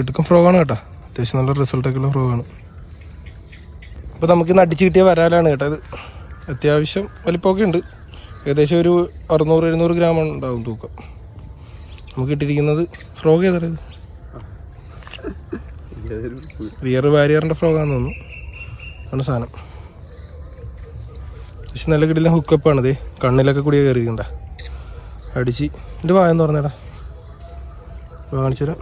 കിട്ടുക്കും ഫ്രോഗാണ് കേട്ടോ. അത്യാവശ്യം നല്ല റിസൾട്ടൊക്കെ ഉള്ള ഫ്രോഗാണ് അപ്പോൾ നമുക്ക് ഇന്ന് അടിച്ച് കിട്ടിയ വരാലാണ് കേട്ടോ ഇത്. അത്യാവശ്യം വലിപ്പമൊക്കെ ഉണ്ട്. ഏകദേശം ഒരു അറുന്നൂറ് എഴുന്നൂറ് ഗ്രാം ഉണ്ടാവും തൂക്കം. നമുക്ക് കിട്ടിയിരിക്കുന്നത് ഫ്രോഗ് ഏതാണ് റിയർ വാരിയറിന്റെ ഫ്രോഗാന്ന് തോന്നുന്നു. ആണ് സാധനം. പക്ഷെ നല്ല കിട്ടില്ല ഹുക്കപ്പ് ആണ് ഇതേ. കണ്ണിലൊക്കെ കൂടി കയറിയിട്ടുണ്ട അടിച്ച്. എന്റെ വായെന്ന് പറഞ്ഞേടാ കാണിച്ചു തരാം.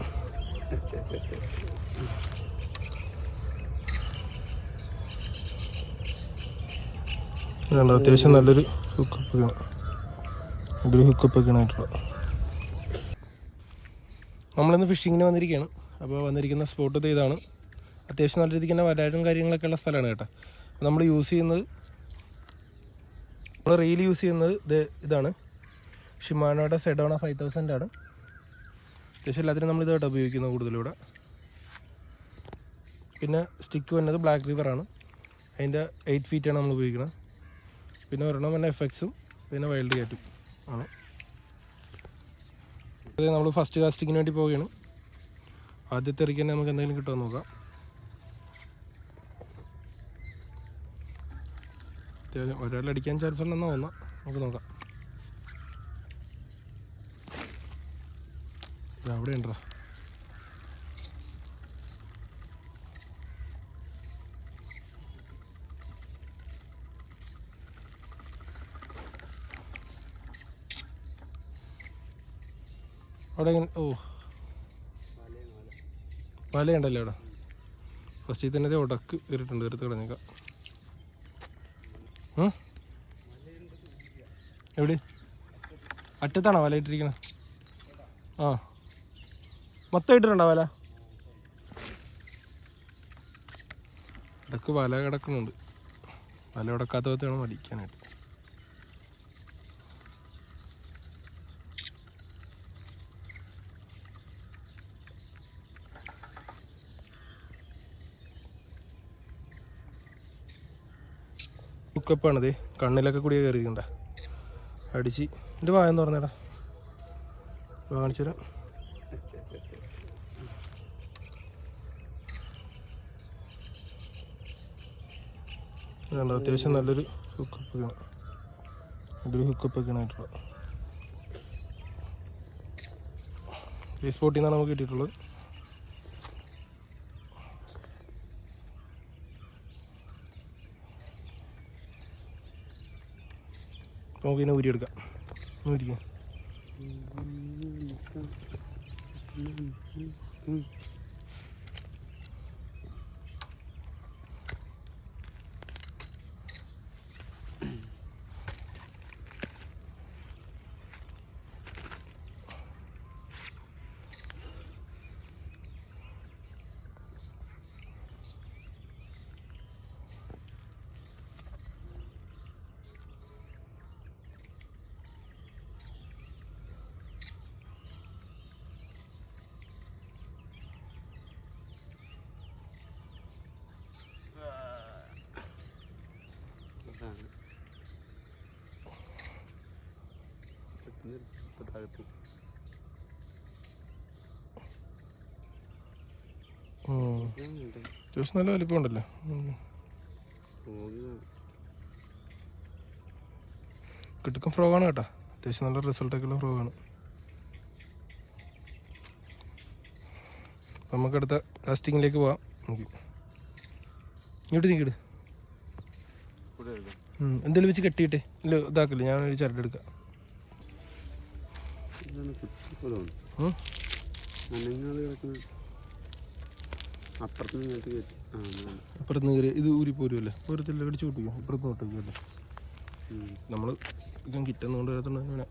ഇതുണ്ട്? അത്യാവശ്യം നല്ലൊരു ഹുക്കപ്പ് നല്ലൊരു ഹുക്കപ്പ് ഒക്കെ ആയിട്ടുള്ള. നമ്മളിന്ന് ഫിഷിങ്ങിന് വന്നിരിക്കുകയാണ് അപ്പോൾ വന്നിരിക്കുന്ന സ്പോട്ട് ഇതാണ്. അത്യാവശ്യം നല്ല രീതിക്ക് തന്നെ വരാഴും കാര്യങ്ങളൊക്കെ ഉള്ള സ്ഥലമാണ് കേട്ടോ. നമ്മൾ യൂസ് ചെയ്യുന്നത് നമ്മൾ റീൽ യൂസ് ചെയ്യുന്നത് ഇത് ഇതാണ്. ഷിമാനോയുടെ സെഡോണ ഫൈവ് തൗസൻഡാണ് അത്യാവശ്യം എല്ലാത്തിനും നമ്മൾ ഇതായിട്ട് ഉപയോഗിക്കുന്നത് കൂടുതലൂടെ പിന്നെ സ്റ്റിക്ക് വന്നത് ബ്ലാക്ക് റിവറാണ് അതിന്റെ എയ്റ്റ് ഫീറ്റാണ് നമ്മൾ ഉപയോഗിക്കുന്നത്. പിന്നെ ഒരെണ്ണം തന്നെ എഫക്സും പിന്നെ വൈൽഡ് കാറ്റും ആണ്. നമ്മൾ ഫസ്റ്റ് കാസ്റ്റിങ്ങിന് വേണ്ടി പോവുകയാണ്. ആദ്യത്തെ ഇറക്കി തന്നെ നമുക്ക് എന്തെങ്കിലും കിട്ടുമോ നോക്കാം. അത്യാവശ്യം ഒരാളടിക്കാൻ ചാൻസ് ഉണ്ടെന്ന് തോന്നാം നമുക്ക് നോക്കാം. അവിടെ ഉണ്ടോ അവിടെ ഓ. വലയുണ്ടല്ലോ അവിടെ. ഫസ്റ്റിൽ തന്നെ ഉടക്ക് കയറിയിട്ടുണ്ട് എടുത്ത് കളഞ്ഞേക്കാം? എവിടെ അറ്റത്താണോ വല ഇട്ടിരിക്കണേ? ആ. മൊത്തം ഇട്ടിട്ടുണ്ടോ വല? ഇടയ്ക്ക് വല കിടക്കുന്നുണ്ട്. വല കിടക്കാത്ത പോലത്തെ വേണം അടിക്കാനായിട്ട് ബുക്കപ്പാണിത് കണ്ണിലൊക്കെ കൂടി കയറിയിട്ടുണ്ട അടിച്ച്. എന്റെ വായം പറഞ്ഞേടാ കാണിച്ചു തരാം. ഇതുണ്ട് അത്യാവശ്യം നല്ലൊരു ഹുക്കപ്പ് നല്ലൊരു ഹുക്കപ്പ് ആയിട്ടുള്ളത് ഈ സ്പോട്ടിൽ നിന്നാണ് നമുക്ക് കിട്ടിയിട്ടുള്ളത് നമുക്ക് ഇതിനെ ഊരിയെടുക്കാം ഊരിക്കാം ഉം. അത്യാവശ്യം നല്ല വലിപ്പമുണ്ടല്ലോ. കിട്ടുക്കും ആണ് കേട്ടോ. അത്യാവശ്യം നല്ല റിസൾട്ടൊക്കെയുള്ള ഫ്രോ ഫ്രോഗാണ്. അപ്പം നമുക്ക് അടുത്ത കാസ്റ്റിങ്ങിലേക്ക് പോവാം. നമുക്ക് ഇങ്ങോട്ട് നീക്കിട് എന്തെങ്കിലും വെച്ച് കെട്ടിയിട്ട് ഇല്ല ഇതാക്കില്ല? ഞാനൊരു ചരടെടുക്കാം കിടക്കുന്ന അപ്പുറത്ത് കയറി ഇത് ഊരി പോരുമല്ലേ ഓരത്തിൽ അടിച്ചു പൊട്ടിക്കും അപ്പുറത്ത് നോട്ടിക്കല്ലേ ഉം. നമ്മൾ ഇതും കിട്ടുന്നതുകൊണ്ട് വരത്തുണ്ട് ഇങ്ങനെ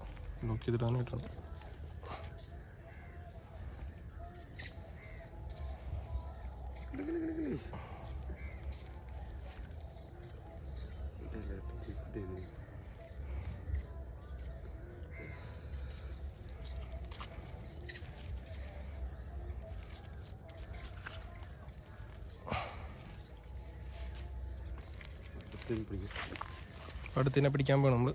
അടുത്തിനെ പിടിക്കാൻ പോകണം നമ്മൾ